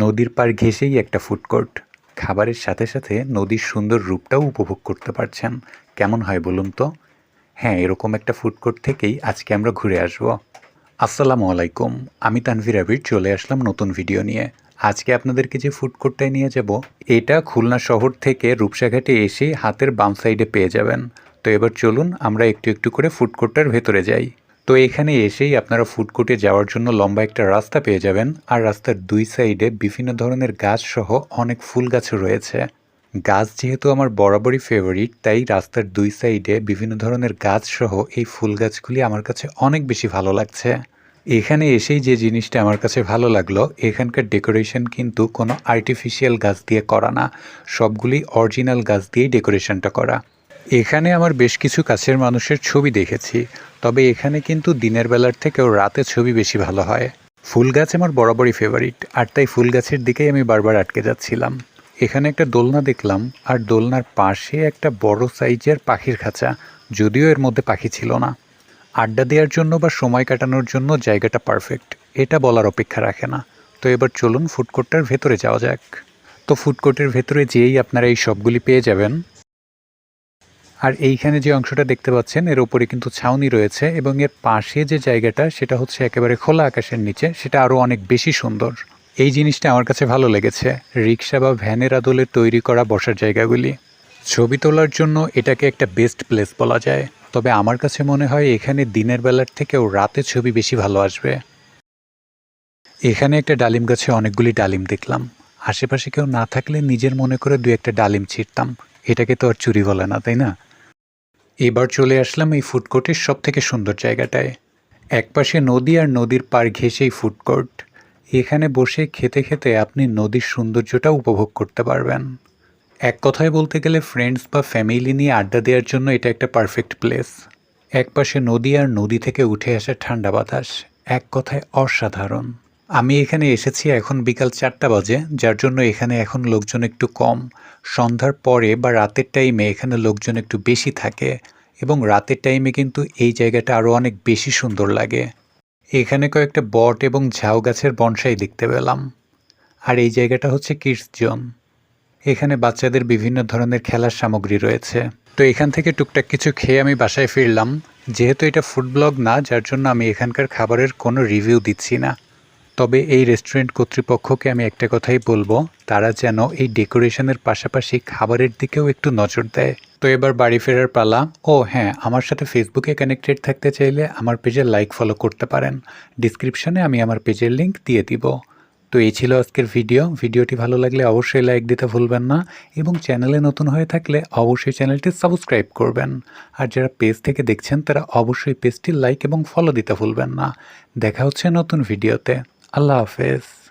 নদীর পাড় ঘেঁষেই একটা ফুড কোর্ট খাবারের সাথে সাথে নদীর সুন্দর রূপটাও উপভোগ করতে পারছেন। কেমন হয় বলুন তো? হ্যাঁ এরকম একটা ফুড কোর্ট থেকেই আজকে আমরা ঘুরে আসব। আসসালামু আলাইকুম, আমি তানভীর আবির, চলে আসলাম নতুন ভিডিও নিয়ে। আজকে আপনাদেরকে যে ফুড কোর্টটায় নিয়ে যাব, এটা খুলনা শহর থেকে রূপসাঘাটে এসে হাতের বাম সাইডে পেয়ে যাবেন। তো এবার চলুন, আমরা একটু একটু করে ফুড কোর্টটার ভেতরে যাই। তো এখানে এসেই আপনারা ফুড কোর্টে যাওয়ার জন্য লম্বা একটা রাস্তা পেয়ে যাবেন। আর রাস্তার দুই সাইডে বিভিন্ন ধরনের গাছ সহ অনেক ফুল গাছও রয়েছে। গাছ যেহেতু আমার বরাবরই ফেভারিট তাই রাস্তার দুই সাইডে বিভিন্ন ধরনের গাছ সহ এই ফুল গাছগুলি আমার কাছে অনেক বেশি ভালো লাগছে। এখানে এসেই যে জিনিসটা আমার কাছে ভালো লাগল, এখানকার ডেকোরেশন কিন্তু কোনো আর্টিফিশিয়াল গাছ দিয়ে করা না। সবগুলি অরিজিনাল গাছ দিয়েই ডেকোরেশনটা করা। এখানে আমার বেশ কিছু কাছের মানুষের ছবি দেখেছি, তবে এখানে কিন্তু দিনের বেলার থেকেও রাতে ছবি বেশি ভালো হয়। ফুল গাছ আমার বরাবরই ফেভারিট আর তাই ফুল গাছের দিকেই আমি বারবার আটকে যাচ্ছিলাম। এখানে একটা দোলনা দেখলাম, আর দোলনার পাশে একটা বড় সাইজের পাখির খাঁচা, যদিও এর মধ্যে পাখি ছিল না। আড্ডা দেওয়ার জন্য বা সময় কাটানোর জন্য জায়গাটা পারফেক্ট এটা বলার অপেক্ষা রাখে না। তো এবার চলুন ফুড কোর্টটার ভেতরে যাওয়া যাক। তো ফুড কোর্টের ভেতরে যেয়েই আপনারা এই সবগুলি পেয়ে যাবেন আর এইখানে যে অংশটা দেখতে পাচ্ছেন, এর উপরে কিন্তু ছাউনি রয়েছে এবং এর পাশে যে জায়গাটা, সেটা হচ্ছে একেবারে খোলা আকাশের নিচে, সেটা আরও অনেক বেশি সুন্দর। এই জিনিসটা আমার কাছে ভালো লেগেছে, রিক্সা বা ভ্যানের আদলে তৈরি করা বসার জায়গাগুলি। ছবি তোলার জন্য এটাকে একটা বেস্ট প্লেস বলা যায়, তবে আমার কাছে মনে হয় এখানে দিনের বেলার থেকেও রাতে ছবি বেশি ভালো আসবে। এখানে একটা ডালিম গাছে অনেকগুলি ডালিম দেখলাম, আশেপাশে কেউ না থাকলে নিজের মনে করে দু একটা ডালিম ছিঁড়তাম। এটাকে তো আর চুরি বলে না, তাই না? এবার চলে আসলাম এই ফুড কোর্টের সব থেকে সুন্দর জায়গাটায়। একপাশে নদী আর নদীর পার ঘেঁষেই ফুড কোর্ট এখানে বসে খেতে খেতে আপনি নদীর সৌন্দর্যটা উপভোগ করতে পারবেন। এক কথায় বলতে গেলে ফ্রেন্ডস বা ফ্যামিলি নিয়ে আড্ডা দেওয়ার জন্য এটা একটা পারফেক্ট প্লেস একপাশে নদী আর নদী থেকে উঠে আসা ঠান্ডা বাতাস, এক কথায় অসাধারণ। আমি এখানে এসেছি এখন বিকাল চারটা বাজে, যার জন্য এখানে এখন লোকজন একটু কম। সন্ধ্যার পরে বা রাতের টাইমে এখানে লোকজন একটু বেশি থাকে এবং রাতের টাইমে কিন্তু এই জায়গাটা আরও অনেক বেশি সুন্দর লাগে। এখানে কয়েকটা বট এবং ঝাউ গাছের বনসাই দেখতে পেলাম। আর এই জায়গাটা হচ্ছে কিডস এখানে বাচ্চাদের বিভিন্ন ধরনের খেলার সামগ্রী রয়েছে। তো এখান থেকে টুকটাক কিছু খেয়ে আমি বাসায় ফিরলাম। যেহেতু এটা ফুড ব্লগ না, যার জন্য আমি এখানকার খাবারের কোনো রিভিউ দিচ্ছি না। তবে এই রেস্টুরেন্ট কর্তৃপক্ষকে আমি একটা কথাই বলব, তারা যেন এই ডেকোরেশনের পাশাপাশি খাবারের দিকেও একটু নজর দেয়। তো এবার বাড়ি ফেরার পালা। ও হ্যাঁ আমার সাথে ফেসবুকে কানেক্টেড থাকতে চাইলে আমার পেজে লাইক ফলো করতে পারেন। ডিসক্রিপশনে আমি আমার পেজের লিঙ্ক দিয়ে দিব। তো এই ছিল আজকের ভিডিও ভিডিওটি ভালো লাগলে অবশ্যই লাইক দিতে ভুলবেন না এবং চ্যানেলে নতুন হয়ে থাকলে অবশ্যই চ্যানেলটি সাবস্ক্রাইব করবেন। আর যারা পেজ থেকে দেখছেন, তারা অবশ্যই পেজটি লাইক এবং ফলো দিতে ভুলবেন না। দেখা হচ্ছে নতুন ভিডিওতে আল্লাহ হাফেজ।